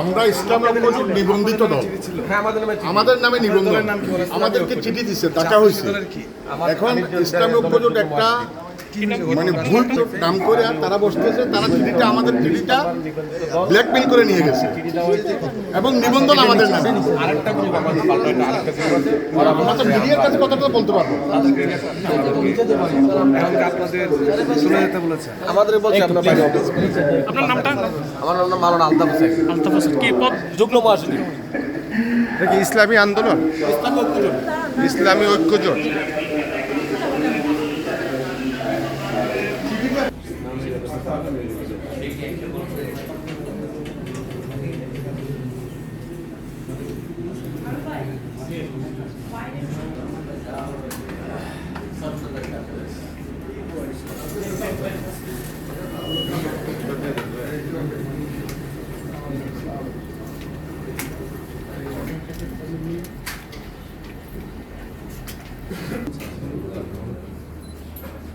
আমরা ইসলাম ঐক্যজোট নিবন্ধিত দল। আমাদের নামে নিবন্ধন। আমাদেরকে চিঠি দিচ্ছে টাকা হয়েছে। এখন ইসলাম ঐক্যজোট একটা মানে ভুল নাম করে আর তারা বসতেছে তারা চিঠিটা আমাদের চিঠিটা ব্ল্যাকমেল করে নিয়ে গেছে। এবং নিবন্ধন আমাদের আমরা তো মিডিয়ার কাছে কথাটা বলতে পারব। আমাদের বলছে আপনার বাইরে অফিস আপনার নামটা? আমার নাম আলতাফ হোসেন। আলতাফ হোসেন কি পদ? যুগ্ম মহাসচিব। এটা কি ইসলামী আন্দোলন? ইসলামী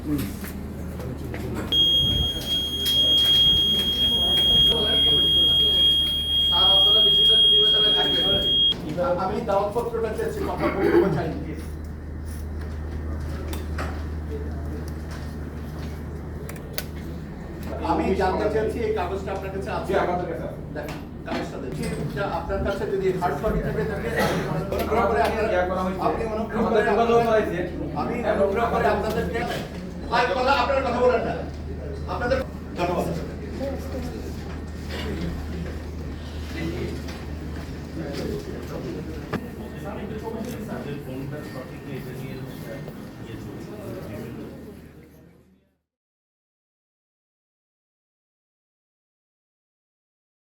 Mm. আমি দাওয়াতপত্রটা চেয়েছি কথা চাই। আমি জানতে চাইছি এই কাগজটা আপনার কাছে আছে। এটা আপনার কাছে যদি হার্ড কপি থেকে থাকে আমি অনুগ্রহ করে আপনার- আপনি অনুগ্রহ করে আপনার- আমি অনুগ্রহ করে আপনাদেরকে কথা আপনার কথা বলেন না। আপনাদের ফোনটা সঠিক এটা নিয়ে